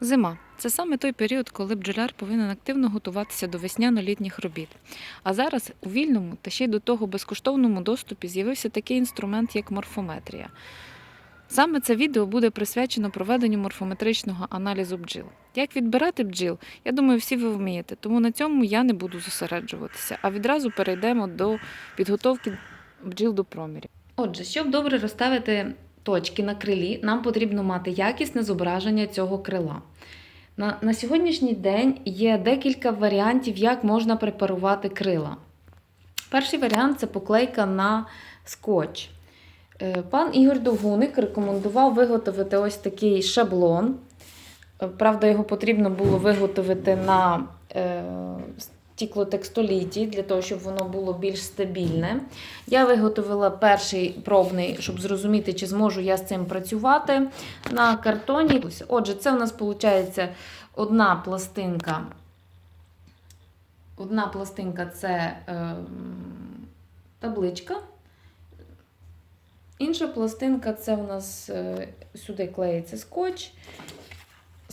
Зима це саме той період, коли бджоляр повинен активно готуватися до весняно-літніх робіт. А зараз у вільному та ще й до того безкоштовному доступі з'явився такий інструмент, як морфометрія. Саме це відео буде присвячено проведенню морфометричного аналізу бджіл. Як відбирати бджіл, я думаю, всі ви вмієте, тому на цьому я не буду зосереджуватися, а відразу перейдемо до підготовки бджіл до промірів. Отже, щоб добре розставити точки на крилі, нам потрібно мати якісне зображення цього крила. На, на сьогоднішній день є декілька варіантів, як можна препарувати крила. Перший варіант це поклейка на скотч. Е, Пан Ігор Довгуник рекомендував виготовити ось такий шаблон. Е, Правда, його потрібно було виготовити на е, стіклотекстоліті, для того, щоб воно було більш стабільне. Я виготовила перший пробний, щоб зрозуміти, чи зможу я з цим працювати на картоні. Отже, це у нас виходить одна пластинка. Одна пластинка це е, табличка. Інша пластинка це у нас е, сюди клеїться скотч,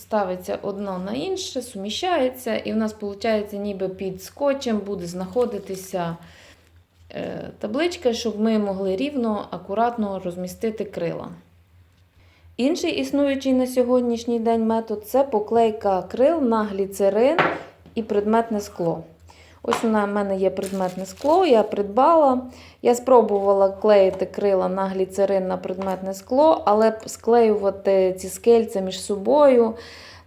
ставиться одно на інше, суміщається, і в нас виходить, ніби під скотчем буде знаходитися е, табличка, щоб ми могли рівно, акуратно розмістити крила. Інший існуючий на сьогоднішній день метод це поклейка крил на гліцерин і предметне скло. Ось у мене є предметне скло, я придбала. Я спробувала клеїти крила на гліцерин на предметне скло, але склеювати ці скельця між собою.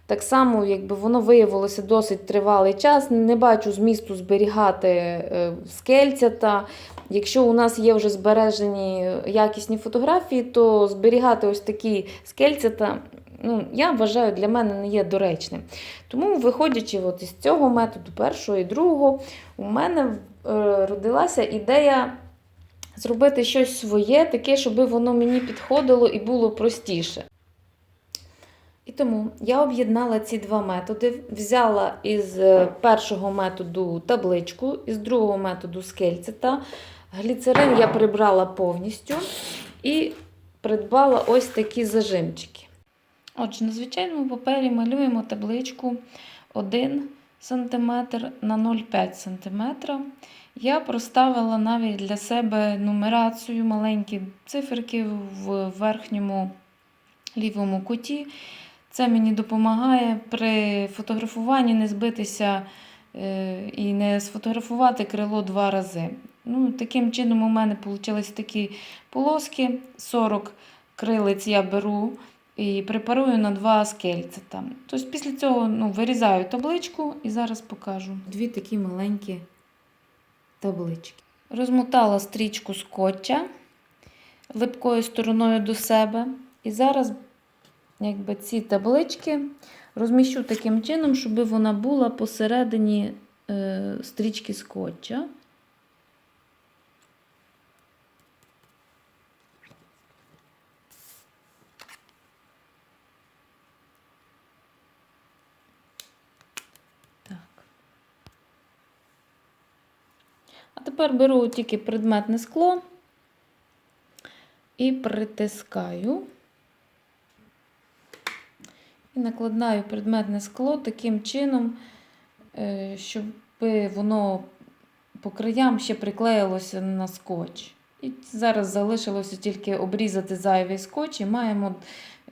Так само, якби воно виявилося досить тривалий час. Не бачу змісту зберігати е, скельцята. Якщо у нас є вже збережені якісні фотографії, то зберігати ось такі скельцята, ну, я вважаю, для мене не є доречним. Тому, виходячи от із цього методу, першого і другого, у мене е, родилася ідея зробити щось своє, таке, щоб воно мені підходило і було простіше. І тому я об'єднала ці два методи, взяла із е, першого методу табличку, із другого методу скельцета. Гліцерин я прибрала повністю і придбала ось такі зажимчики. Отже, на звичайному папері малюємо табличку 1 см на 0,5 см. Я проставила навіть для себе нумерацію, маленькі циферки в верхньому лівому куті. Це мені допомагає при фотографуванні не збитися е, і не сфотографувати крило два рази. Ну, Таким чином, у мене вийшли такі полоски. 40 крилиць я беру і препарую на два скельця. Там. Тобто після цього ну, вирізаю табличку і зараз покажу. Дві такі маленькі таблички. Розмотала стрічку скотча липкою стороною до себе. І зараз якби, ці таблички розміщу таким чином, щоб вона була посередині е, стрічки скотча. Так. А тепер беру тільки предметне скло і притискаю. І накладаю предметне скло таким чином, е, щоб воно по краям ще приклеїлося на скотч. І зараз залишилося тільки обрізати зайвий скотч і маємо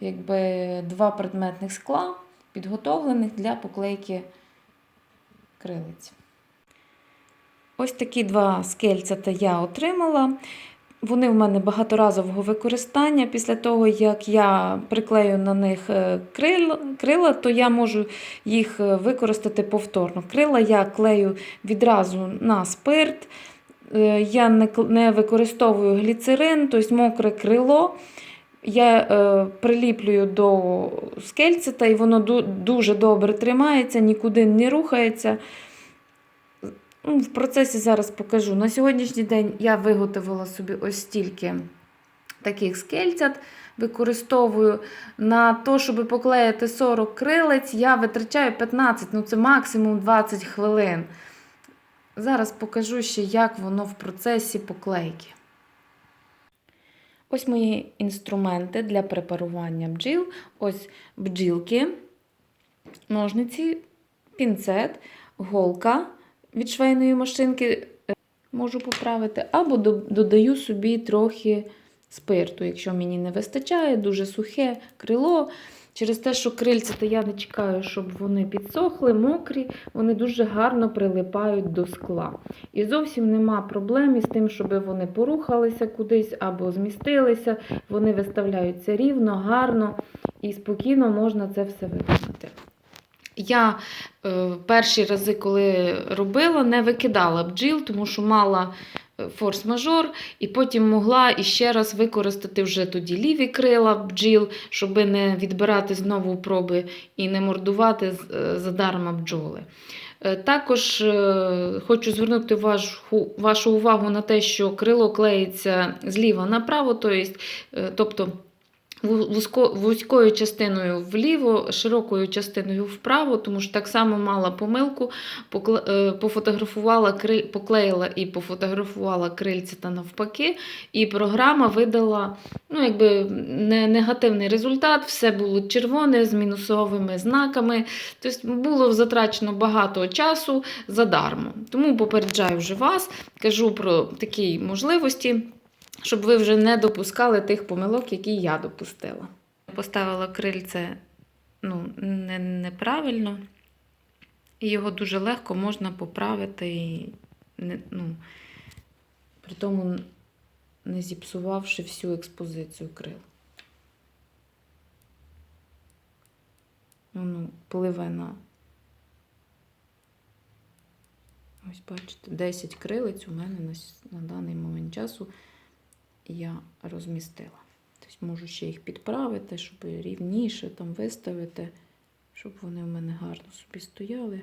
якби, два предметних скла, підготовлених для поклейки крилиць. Ось такі два скельцята я отримала. Вони в мене багаторазового використання. Після того, як я приклею на них е, крила, то я можу їх е, використати повторно. Крила я клею відразу на спирт. Е, я не використовую гліцерин, тобто мокре крило. Я приліплюю до скельцета, і воно дуже добре тримається, нікуди не рухається. Ну, В процесі зараз покажу. На сьогоднішній день я виготовила собі ось стільки таких скельцят. Використовую на те, щоб поклеїти 40 крилець, я витрачаю 15, ну це максимум 20 хвилин. Зараз покажу ще, як воно в процесі поклейки. Ось мої інструменти для препарування бджіл. Ось бджілки. ножниці, пінцет, голка від швейної машинки е, можу поправити, або додаю собі трохи спирту, якщо мені не вистачає, дуже сухе крило. Через те, що крильця, то я не чекаю, щоб вони підсохли, мокрі, вони дуже гарно прилипають до скла. І зовсім нема проблем із тим, щоб вони порухалися кудись або змістилися. Вони виставляються рівно, гарно і спокійно можна це все виконати. Я е, перші рази, коли робила, не викидала бджіл, тому що мала е, форс-мажор, і потім могла іще раз використати вже тоді ліві крила бджіл, щоб не відбирати знову проби і не мордувати е, задарма бджоли. Також хочу звернути вашу, вашу увагу на те, що крило клеїться зліва направо, тобто вузькою частиною вліво, широкою частиною вправо, тому що так само мала помилку, е, пофотографувала, поклеїла і пофотографувала крильця та навпаки, і програма видала ну, якби, не, негативний результат, все було червоне з мінусовими знаками. Тобто було затрачено багато часу задармо. Тому попереджаю вже вас, кажу про такі можливості щоб ви вже не допускали тих помилок, які я допустила. Поставила крильце ну, не, неправильно, і його дуже легко можна поправити, і не, ну, при тому не зіпсувавши всю експозицію крил. Воно пливе на. Ось бачите, 10 крилиць у мене на, на даний момент часу я розмістила. Тобто можу ще їх підправити, щоб рівніше там виставити, щоб вони в мене гарно собі стояли.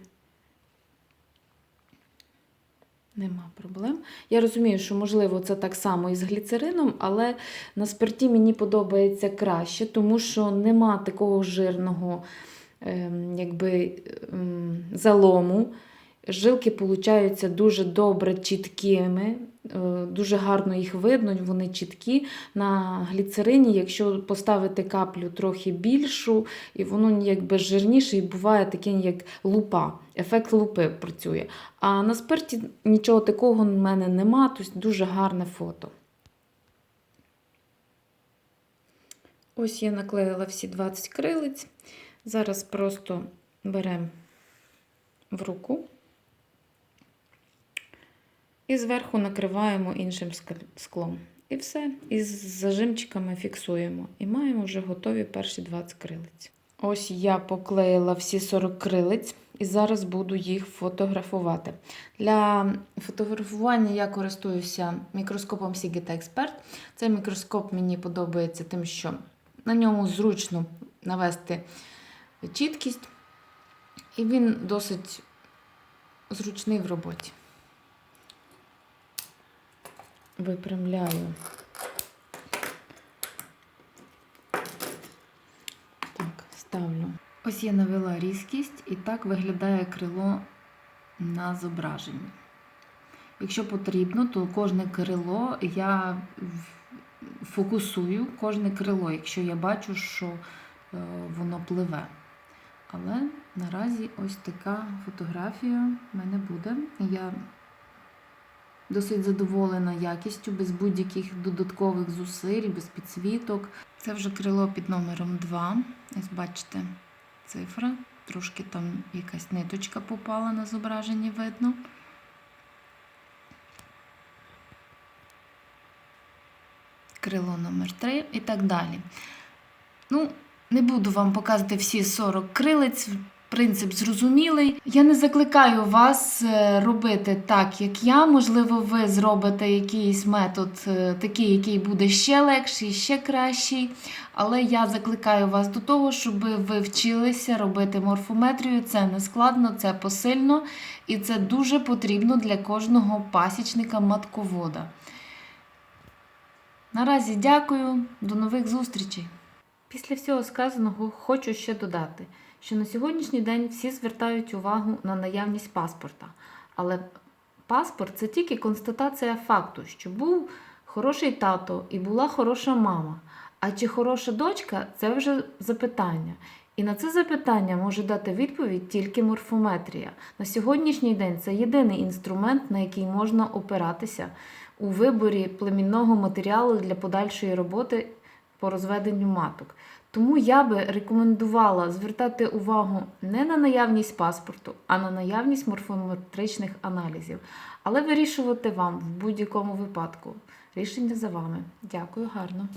Нема проблем. Я розумію, що можливо це так само і з гліцерином, але на спирті мені подобається краще, тому що нема такого жирного ем, якби, ем, залому. Жилки получаються дуже добре чіткими, е, дуже гарно їх видно, вони чіткі. На гліцерині, якщо поставити каплю трохи більшу, і воно якби жирніше, і буває таке, як лупа. Ефект лупи працює. А на спирті нічого такого в мене нема, тобто дуже гарне фото. Ось я наклеїла всі 20 крилиць. Зараз просто беремо в руку. І зверху накриваємо іншим склом. І все. І з зажимчиками фіксуємо. І маємо вже готові перші 20 крилиць. Ось я поклеїла всі 40 крилиць і зараз буду їх фотографувати. Для фотографування я користуюся мікроскопом Sigeta Expert. Цей мікроскоп мені подобається тим, що на ньому зручно навести чіткість, і він досить зручний в роботі. Випрямляю. Так, ставлю. Ось я навела різкість, і так виглядає крило на зображенні. Якщо потрібно, то кожне крило я фокусую кожне крило, якщо я бачу, що е, воно пливе. Але наразі ось така фотографія в мене буде. Я досить задоволена якістю, без будь-яких додаткових зусиль, без підсвіток. Це вже крило під номером 2. Ось бачите, цифра. Трошки там якась ниточка попала на зображенні, видно. Крило номер 3 і так далі. Ну, не буду вам показувати всі 40 крилиць. Принцип зрозумілий. Я не закликаю вас е, робити так, як я. Можливо, ви зробите якийсь метод е, такий, який буде ще легший, ще кращий. Але я закликаю вас до того, щоб ви вчилися робити морфометрію. Це не складно, це посильно і це дуже потрібно для кожного пасічника матковода. Наразі дякую, до нових зустрічей. Після всього сказаного хочу ще додати, що на сьогоднішній день всі звертають увагу на наявність паспорта. Але паспорт це тільки констатація факту, що був хороший тато і була хороша мама. А чи хороша дочка це вже запитання. І на це запитання може дати відповідь тільки морфометрія. На сьогоднішній день це єдиний інструмент, на який можна опиратися у виборі племінного матеріалу для подальшої роботи по розведенню маток. Тому я би рекомендувала звертати увагу не на наявність паспорту, а на наявність морфометричних аналізів. Але вирішувати вам в будь-якому випадку. Рішення за вами. Дякую, гарно.